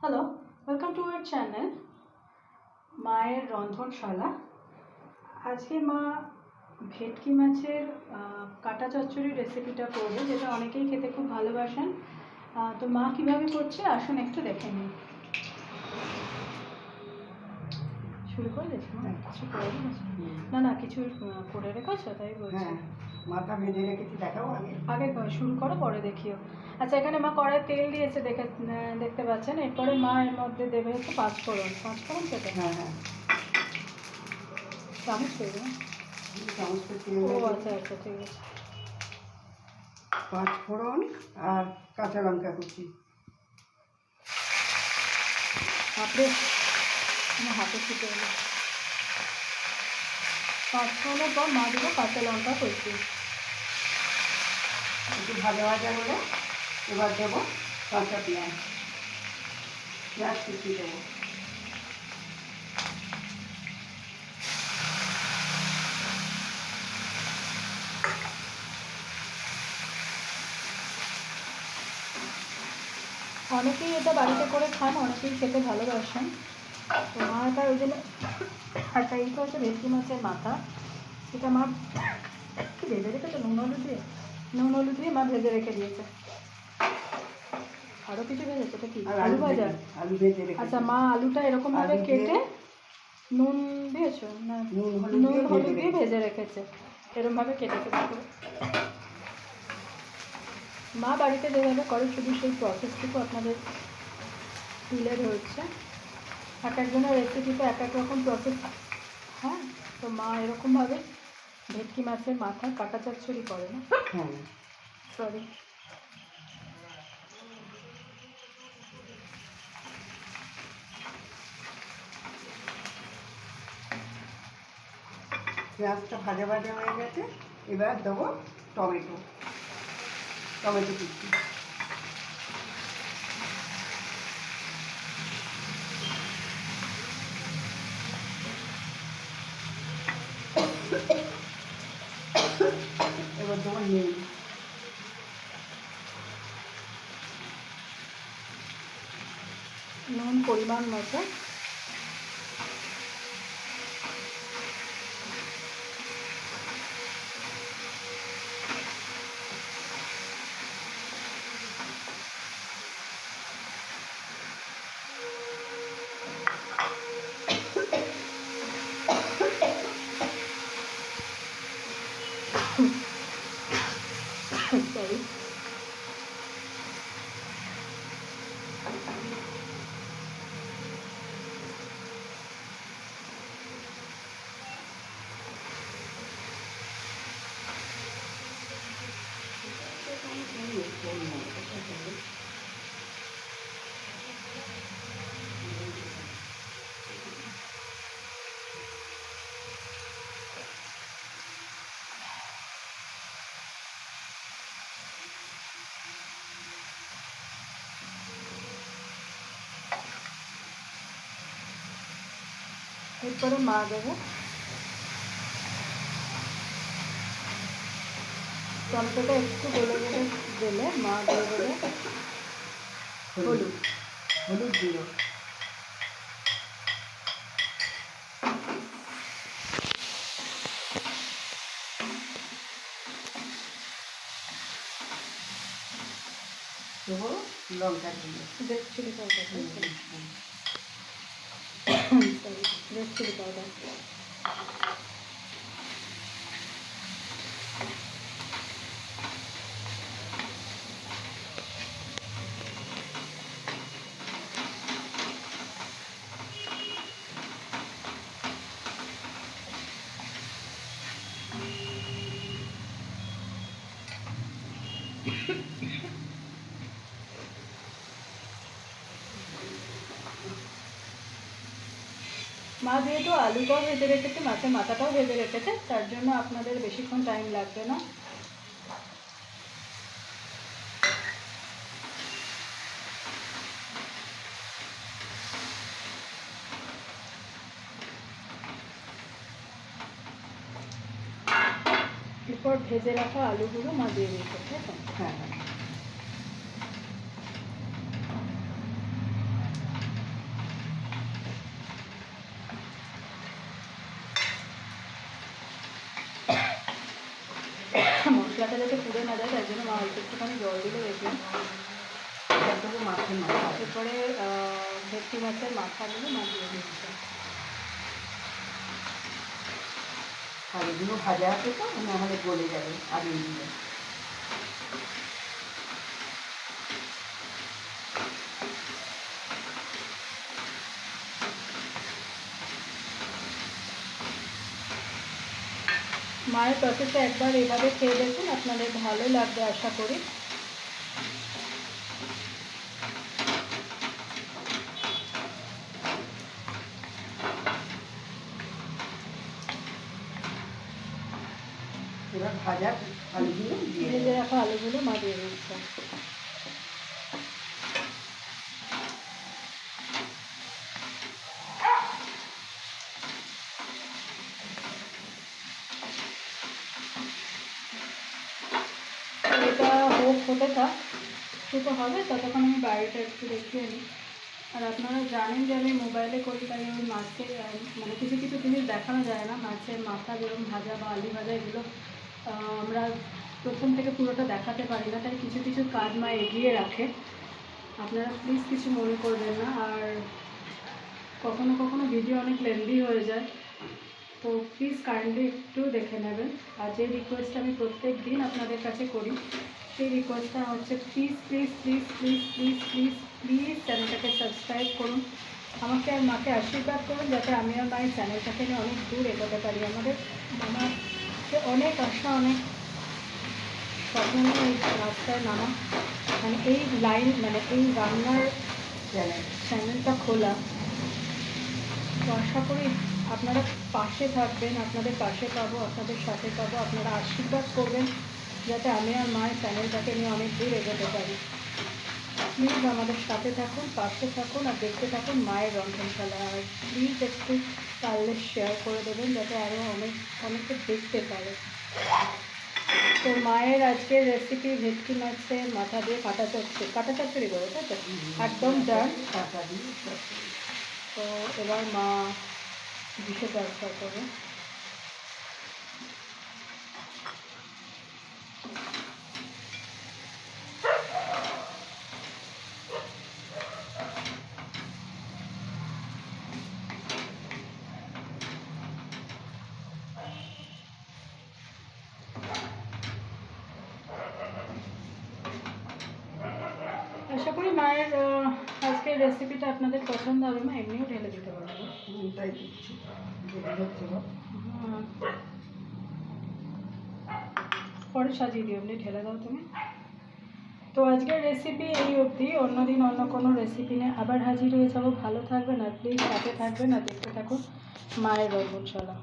Hello welcome to our channel মায়ের রন্ধনশালা আজকে মা ভেটকি মাছের কাটা চচ্চড়ি রেসিপিটা করবে যেটা অনেকেই খেতে খুব ভালোবাসেন। তো মা কীভাবে করছে আসুন একটু দেখে নিন শুরু করে দিয়েছ মা? কিছু করে না না কিছু করে রেখেছো তাই বলছি। হ্যাঁ মাথা ভেজে রেখেছি দেখাও আগে। আগে শুরু করো পরে দেখিও। আচ্ছা এখানে মা কড়াই তেল দিয়েছে দেখে দেখতে পাচ্ছেন। এরপরে মা এর মধ্যে দেবে হচ্ছে পাঁচ ফোড়ন পাঁচ ফোড়ন সেটা হ্যাঁ হ্যাঁ। চামচ দেবে। চামচ ও আচ্ছা আচ্ছা ঠিক আছে। পাঁচ ফোড়ন আর কাঁচা লঙ্কা কুচি। আমার হাতে ছুটে এলো পাঁচ ফোড়নের পর মা দেবো কাঁচা লঙ্কা করছি একটু ভাজা ভাজা হলে এবার দেবো কাঁচা পেঁয়াজ। পেঁয়াজ কুচি দেবো। অনেকেই এটা বাড়িতে করে খান, অনেকেই খেতে ভালোবাসেন। তো মা এটা ওই জন্য একটা এইটা হচ্ছে ভেটকি মাছের মাথা। এটা মা ভেজে রেখেছে, নুন হলুদ দিয়ে। নুন হলুদ দিয়ে মা ভেজে রেখে দিয়েছে। আরও কিছু ভেজেছে এটা কি? আলু ভাজা? আলু ভেজে আচ্ছা মা আলুটা এরকম ভাবে কেটে নুন দিয়েছ? না নুন হলুদ দিয়ে ভেজে ভেজে রেখেছে। এরকম ভাবে কেটেছে। মা বাড়িতে যেভাবে করে শুধু সেই প্রসেসটুকু আপনাদের তুলে ধরছে। এক একজনের রেসিপিতে এক এক রকম প্রসেস হ্যাঁ তো মা এরকমভাবে ভেটকি মাছের মাথা কাটা চচ্চড়ি করে না? হ্যাঁ। সরি পেঁয়াজটা ভাজা ভাজা হয়ে গেছে, এবার দেবো টমেটো টমেটো কুচি। এবার দেবো নুন নুন, পরিমাণ মতো। সরি এরপরে মা দেবে। টমেটোটা একটু গলে গলে দিলে মা দিয়ে দেবে হলুদ। হলুদ দিল দেবো লঙ্কা red chilli powder sorry red chilli powder মা যেহেতু আলুটাও ভেজে রেখেছে মাছের মাথাটাও ভেজে রেখেছে, তার জন্য আপনাদের বেশিক্ষণ টাইম লাগবে না। এরপর ভেজে রাখা আলুগুলো মা দিয়ে তাই হ্যাঁ হ্যাঁ। যাতে পুড়ে না যায় তার জন্য মা অল্প একটুখানি জল দিলে দেখলাম। তারপরে মাছের মাথা। এরপরে ভেটকি মাছের দিলে মা দিয়ে দিচ্ছে আর এগুলো ভাজা আছে তো মানে আমাদের গলে যাবে আগে দিলে মায়ের প্রসেসে একবার এভাবে খেয়ে দেখুন আপনাদের ভালো লাগবে আশা করি ভাজা আলুগুলো দিয়ে। রাখা আলুগুলো মা দিয়ে দিচ্ছে তো এটা হোক হতে থাক তো হবে। ততক্ষণ আমি বাড়িটা একটু দেখিয়ে নিই। আর আপনারা জানেন যে আমি মোবাইলে করি, তাই ওই মাছকে মানে কিছু কিছু জিনিস দেখানো যায় না। মাছের মাথা যেরকম ভাজা বা আলু ভাজা, এগুলো আমরা প্রথম থেকে পুরোটা দেখাতে পারি না। তাই কিছু কিছু কাজ মা এগিয়ে রাখে। আপনারা প্লিজ কিছু মনে করবেন না। আর কখনো কখনো ভিডিও অনেক লেন্দি হয়ে যায়। তো প্লিজ কাইন্ডলি একটু দেখে নেবেন। আর যে রিকোয়েস্ট আমি প্রত্যেক দিন আপনাদের কাছে করি সেই রিকোয়েস্টটা হচ্ছে please please please please please please please চ্যানেলটাকে সাবস্ক্রাইব করুন। আমাকে আর মাকে আশীর্বাদ করুন যাতে আমি আর মায়ের চ্যানেলটাকে নিয়ে অনেক দূর এগোতে পারি। আমাদের আমার অনেক আশা, অনেক স্বপ্ন নিয়ে এই রাস্তায় নামা। মানে এই লাইন মানে এই রান্নার চ্যানেলটা খোলা। তো আশা করি আপনারা পাশে থাকবেন, আপনাদের পাশে পাবো, আপনাদের সাথে পাবো, আপনারা আশীর্বাদ করবেন। যাতে আমি আর মায়ের চ্যানেলটাকে নিয়ে অনেক দূর এগোতে পারি। প্লিজ আমাদের সাথে থাকুন পাশে থাকুন আর দেখতে থাকুন মায়ের রন্ধনশালা। আর প্লিজ একটু পারলে শেয়ার করে দেবেন যাতে আরও অনেক অনেকে দেখতে পারে। তো মায়ের আজকের রেসিপি ভেটকি মাছের মাথা দিয়ে কাটা চচ্চড়ি। কাটা চচ্চড়ি বলে তাই তো? একদম ডান টাকা দিয়ে তো এবার মা ডিশে ট্রান্সফার করবে আশা করি মায়ের আজকের রেসিপিটা আপনাদের পছন্দ হবে মা এমনিও ঢেলে দিতে পারব। তাই দিচ্ছি। পরে সাজিয়ে দিও এমনি ঢেলে দাও তুমি। তো আজকের রেসিপি এই অবধি অন্যদিন অন্য কোনো রেসিপি নিয়ে আবার হাজির হয়ে যাব। ভালো থাকবেন আর প্লিজ সাথে থাকবেন আর দেখতে থাকুন মায়ের রন্ধনশালা